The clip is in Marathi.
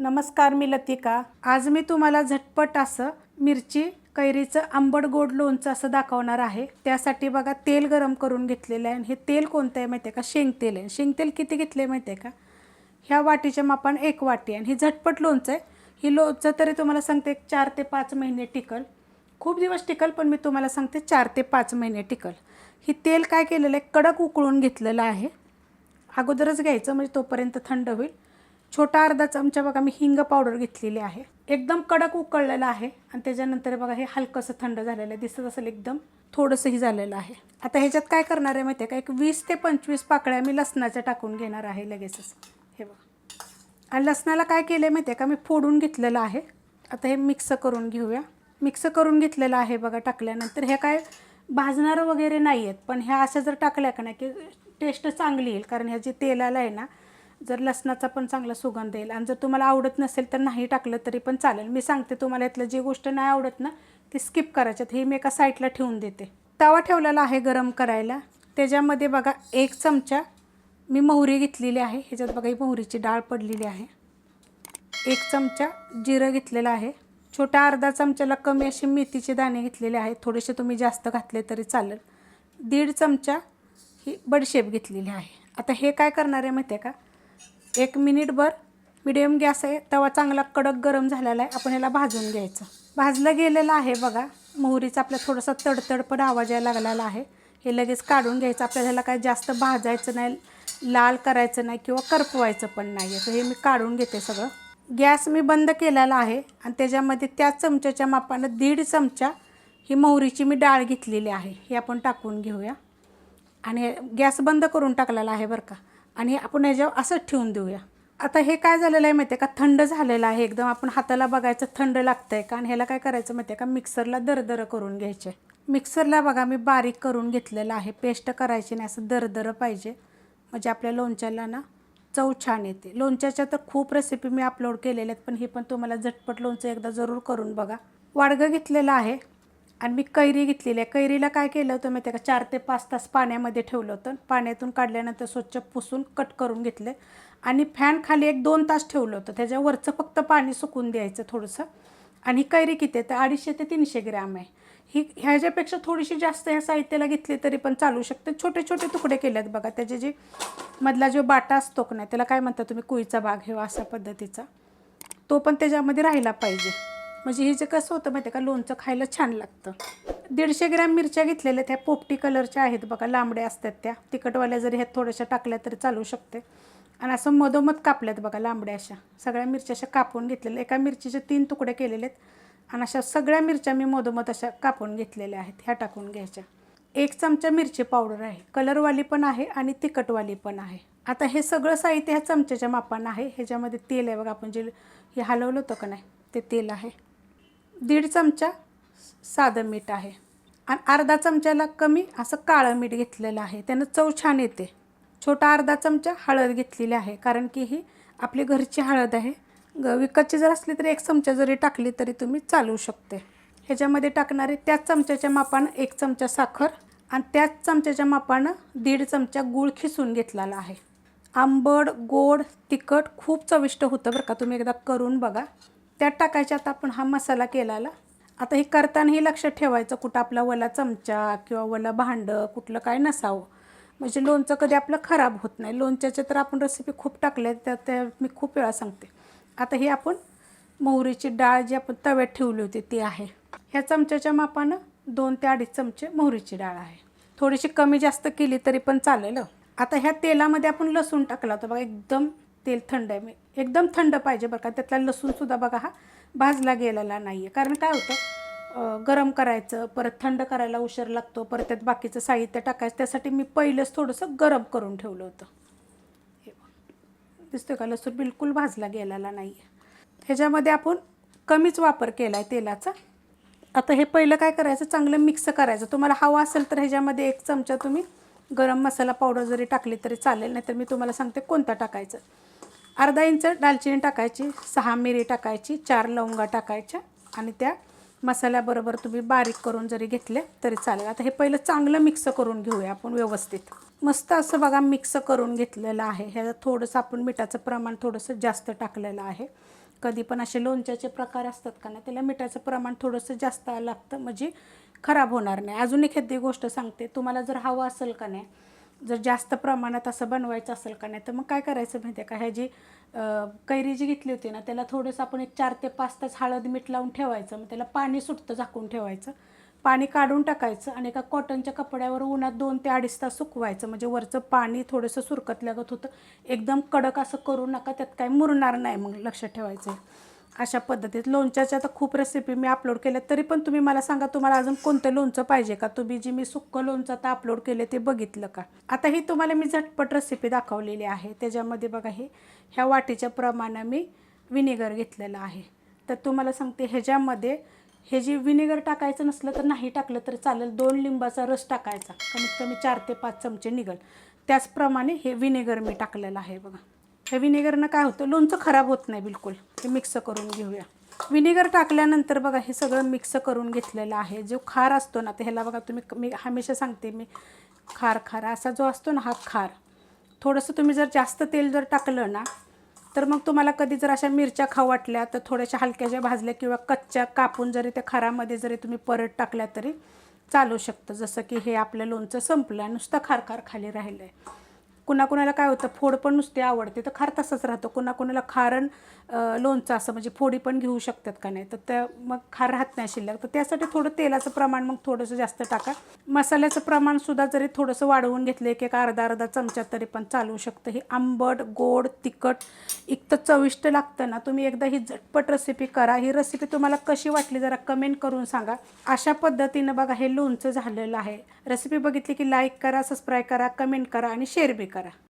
नमस्कार मी लतिका. आज मी तुम्हाला झटपट असं मिरची कैरीचं आंबट गोड लोणचं असं दाखवणार आहे. त्यासाठी बघा तेल गरम करून घेतलेलं आहे. आणि हे तेल कोणतं आहे माहिती आहे का? शेंगतेल आहे. शेंगतेल किती घेतले माहिती आहे का? ह्या वाटीच्या मापान एक वाटी आहे. आणि ही झटपट लोणचं आहे. ही लोणचं तरी तुम्हाला सांगते चार ते पाच महिने टिकल. खूप दिवस टिकल पण मी तुम्हाला सांगते चार ते पाच महिने टिकल. ही तेल काय केलेलं आहे? कडक उकळून घेतलेलं आहे. अगोदरच घ्यायचं म्हणजे तोपर्यंत थंड होईल. छोटा अर्धा चमचा बघा मी हिंग पावडर घेतलेली आहे. एकदम कडक उकळलेलं आहे आणि त्याच्यानंतर बघा हे हलकंसं थंड झालेलं आहे. दिसत असेल एकदम थोडंसंही झालेलं आहे. आता ह्याच्यात काय करणार आहे माहिती आहे का? एक वीस ते पंचवीस पाकळ्या मी लसणाच्या टाकून घेणार आहे लगेचच. हे बघा. आणि लसणाला काय केलं आहे माहिती आहे का? मी फोडून घेतलेलं आहे. आता हे मिक्स करून घेऊया. मिक्स करून घेतलेलं आहे बघा टाकल्यानंतर. ह्या काय भाजणारं वगैरे नाही आहेत पण ह्या अशा जर टाकल्या का नाही की टेस्ट चांगली येईल. कारण ह्या जे तेलाला आहे ना जर लसणाचा पण चांगला सुगंध येईल आणि जर तुम्हाला आवडत नसेल तर नाही टाकलं तरी पण चालेल. मी सांगते तुम्हाला यातलं जी गोष्ट नाही आवडत ना ती स्किप करायच्यात. हे मी एका साईडला ठेवून देते. तवा ठेवलेला आहे गरम करायला. त्याच्यामध्ये बघा एक चमचा मी मोहरी घेतलेली आहे. ह्याच्यात बघा ही मोहरीची डाळ पडलेली आहे. एक चमचा जिरं घेतलेलं आहे. छोटा अर्धा चमच्याला कमी अशी मेथीचे दाणे घेतलेले आहेत. थोडेसे तुम्ही जास्त घातले तरी चालेल. दीड चमचा ही बडशेप घेतलेली आहे. आता हे काय करणार आहे माहिती आहे का? एक मिनिटभर मिडियम गॅस आहे तवा चांगला कडक गरम झालेला आहे. आपण ह्याला भाजून घ्यायचं. भाजलं गेलेलं आहे बघा. मोहरीचा आपला थोडासा तडतड पण आवाज यायला लागलेला आहे. हे लगेच काढून घ्यायचं. आपल्याला ह्याला काय जास्त भाजायचं नाही लाल करायचं नाही किंवा करपवायचं पण नाही. असं हे मी काढून घेते सगळं. गॅस मी बंद केलेला आहे आणि त्याच्यामध्ये त्या चमच्याच्या मापानं दीड चमचा ही मोहरीची मी डाळ घेतलेली आहे. हे आपण टाकून घेऊया. आणि गॅस बंद करून टाकलेला आहे बरं का. आणि आपण याच्यावर असंच ठेवून देऊया. आता हे काय झालेलं आहे माहिती आहे का? थंड झालेलं आहे एकदम. आपण हाताला बघायचं थंड लागतं आहे का? आणि ह्याला काय करायचं माहिती आहे का? मिक्सरला दरदरं करून घ्यायचे. मिक्सरला बघा मी बारीक करून घेतलेलं आहे. पेस्ट करायची नाही असं दरदरं पाहिजे. म्हणजे आपल्या लोणच्याला ना चव छान येते. लोणच्याच्या तर खूप रेसिपी मी अपलोड केलेल्या आहेत पण हे पण तुम्हाला झटपट लोणचं एकदा जरूर करून बघा. वाडगं घेतलेलं आहे. आणि मी कैरी घेतलेली आहे. कैरीला काय केलं होतं माहिती आहे का? चार ते पाच तास पाण्यामध्ये ठेवलं होतं. पाण्यातून काढल्यानंतर स्वच्छ पुसून कट करून घेतले. आणि फॅन खाली एक दोन तास ठेवलं होतं. त्याच्यावरचं फक्त पाणी सुकून द्यायचं थोडंसं. आणि ही कैरी किती आहे? तर अडीचशे ते तीनशे ग्रॅम आहे. ही ह्याच्यापेक्षा थोडीशी जास्त ह्या साहित्याला घेतली तरी पण चालू शकते. छोटे छोटे तुकडे केले आहेत बघा. त्याचे जे मधला जो बाटा असतो का नाही त्याला काय म्हणता तुम्ही? कुईचा भाग हे अशा पद्धतीचा. तो पण त्याच्यामध्ये राहिला पाहिजे. म्हणजे हे जे कसं होतं माहिती आहे का? लोणचं खायला छान लागतं. दीडशे ग्रॅम मिरच्या घेतलेल्या त्या पोपटी कलरच्या आहेत बघा लांबड्या असतात त्या. तिखटवाल्या जरी ह्यात थोड्याशा टाकल्या तरी चालू शकते. आणि असं मधोमध कापल्यात बघा लांबड्या अशा. सगळ्या मिरच्या अशा कापून घेतलेल्या. एका मिरचीचे तीन तुकडे केलेले आहेत आणि अशा सगळ्या मिरच्या मी मधोमध अशा कापून घेतलेल्या आहेत ह्या टाकून घ्यायच्या. एक चमचा मिरची पावडर आहे. कलरवाली पण आहे आणि तिखटवाली पण आहे. आता हे सगळं साहित्य ह्या चमच्याच्या मापानं आहे. ह्याच्यामध्ये तेल आहे बघा आपण जे हे हलवलं होतं का नाही? ते तेल आहे. दीड चमचा साधं मीठ आहे. आणि अर्धा चमच्याला कमी असं काळं मीठ घेतलेलं आहे. त्यानं चव छान येते. छोटा अर्धा चमचा हळद घेतलेली आहे. कारण की ही आपली घरची हळद आहे. ग विकतची जर असली तरी एक चमचा जरी टाकली तरी तुम्ही चालवू शकते. ह्याच्यामध्ये टाकणारे त्याच चमच्याच्या मापानं एक चमचा साखर आणि त्याच चमच्याच्या मापानं दीड चमचा गूळ खिसून घेतलेला आहे. आंबड गोड तिखट खूप चविष्ट होतं बरं का. तुम्ही एकदा करून बघा. त्यात टाकायच्या आता आपण हा मसाला केलेला. आता हे करताना हे लक्षात ठेवायचं कुठं आपला वला चमचा किंवा वला भांडं कुठलं काय नसावं. म्हणजे लोणचं कधी आपलं खराब होत नाही. लोणच्याच्या तर आपण रेसिपी खूप टाकल्या त्या त्या मी खूप वेळा सांगते. आता हे आपण मोहरीची डाळ जी आपण तव्यात ठेवली होती ती आहे. ह्या चमच्याच्या मापानं दोन ते अडीच चमचे मोहरीची डाळ आहे. थोडीशी कमी जास्त केली तरी पण चालेल. आता ह्या तेलामध्ये आपण लसूण टाकला होता बघा एकदम तेल थंड आहे. मी एकदम थंड पाहिजे बरं का. त्यातला लसूणसुद्धा बघा हा भाजला गेलेला नाही आहे कारण काय होतं गरम करायचं परत थंड करायला उशीर लागतो परत त्यात बाकीचं साहित्य टाकायचं. त्यासाठी मी पहिलंच थोडंसं गरम करून ठेवलं होतं. दिसतोय का? लसूण बिलकुल भाजला गेलेला नाही आहे ह्याच्यामध्ये आपण कमीच वापर केला आहे तेलाचा. आता हे पहिलं काय करायचं? चांगलं मिक्स करायचं. तुम्हाला हवं असेल तर ह्याच्यामध्ये एक चमचा तुम्ही गरम मसाला पावडर जरी टाकली तरी चालेल. नाहीतर मी तुम्हाला सांगते कोणता टाकायचं. अर्धा इंच दालचिनी टाकायची सहा मिरी टाकायची चार लवंगा टाकायच्या आणि त्या मसाल्याबरोबर तुम्ही बारीक करून जरी घेतले तरी चालेल. आता हे पहिलं चांगलं मिक्स करून घेऊया आपण व्यवस्थित. मस्त असं बघा मिक्स करून घेतलेलं आहे. ह्याच्यात थोडंसं आपण मिठाचं प्रमाण थोडंसं जास्त टाकलेलं आहे. कधी पण असे लोणच्याचे प्रकार असतात का नाही त्याला मिठाचं प्रमाण थोडंसं जास्त लागतं म्हणजे खराब होणार नाही. अजून एक ह्याची गोष्ट सांगते. तुम्हाला जर हवं असेल का नाही जर जास्त प्रमाणात असं बनवायचं असेल का नाही तर मग काय करायचं माहिती आहे का? ह्याची जी कैरी जी घेतली होती ना त्याला थोडंसं आपण एक चार ते पाच तास हळद मीठ लावून ठेवायचं. मग त्याला पाणी सुटतं झाकून ठेवायचं. पाणी काढून टाकायचं आणि एका कॉटनच्या कपड्यावर उन्हात दोन ते अडीच तास सुकवायचं. म्हणजे वरचं पाणी थोडंसं सुरकत लागत होतं. एकदम कडक असं करू नका त्यात काही मुरणार नाही मग लक्षात ठेवायचं अशा पद्धतीत लोणच्याच्या तर खूप रेसिपी मी अपलोड केल्या तरी पण तुम्ही मला सांगा तुम्हाला अजून कोणतं लोणचं पाहिजे का? तुम्ही जी मी सुक्कं लोणचं आता अपलोड केले ते बघितलं का? आता ही तुम्हाला मी झटपट रेसिपी दाखवलेली आहे. त्याच्यामध्ये बघा हे ह्या वाटीच्या प्रमाणे मी विनेगर घेतलेलं आहे. तर तुम्हाला सांगते ह्याच्यामध्ये हे जे विनेगर टाकायचं नसलं तर नाही टाकलं तर चालेल. दोन लिंबाचा रस टाकायचा. कमीत कमी चार ते पाच चमचे निघल. त्याचप्रमाणे हे विनेगर मी टाकलेलं आहे बघा. हे विनेगरनं काय होतं लोणचं खराब होत नाही बिलकुल. हे मिक्स करून घेऊया. विनेगर टाकल्यानंतर बघा हे सगळं मिक्स करून घेतलेलं आहे. जो खार असतो ना तर ह्याला बघा तुम्ही मी हमेशा सांगते मी खार खार असा जो असतो ना हा खार. थोडंसं तुम्ही जर जास्त तेल जर टाकलं ना तर मग तुम्हाला कधी जर अशा मिरच्या खाऊ वाटल्या तर थोड्याशा हलक्याशा भाजल्या किंवा कच्च्या कापून जरी त्या खारामध्ये जरी तुम्ही परत टाकल्या तरी चालू शकतं. जसं की हे आपलं लोणचं संपलं आहे नुसतं खार खार खाली राहिलं आहे कुणाकुणाला काय होतं फोड पण नुसते आवडते तर खार तसंच राहतं. कुणाकुणाला खारण लोणचं असं म्हणजे फोडी पण घेऊ शकतात का नाही तर त्या मग खार राहत नाही शिल्लक. तर त्यासाठी थोडं तेलाचं प्रमाण मग थोडंसं जास्त टाका. मसाल्याचं प्रमाणसुद्धा जरी थोडंसं वाढवून घेतलं एक एक अर्धा अर्धा चमचा तरी पण चालू शकतं. हे आंबट गोड तिखट इतकं चविष्ट लागतं ना तुम्ही एकदा ही झटपट रेसिपी करा. ही रेसिपी तुम्हाला कशी वाटली जरा कमेंट करून सांगा. अशा पद्धतीनं बघा हे लोणचं झालेलं आहे. रेसिपी बघितली की लाईक करा सबस्क्राईब करा कमेंट करा आणि शेअर बी करा. cara.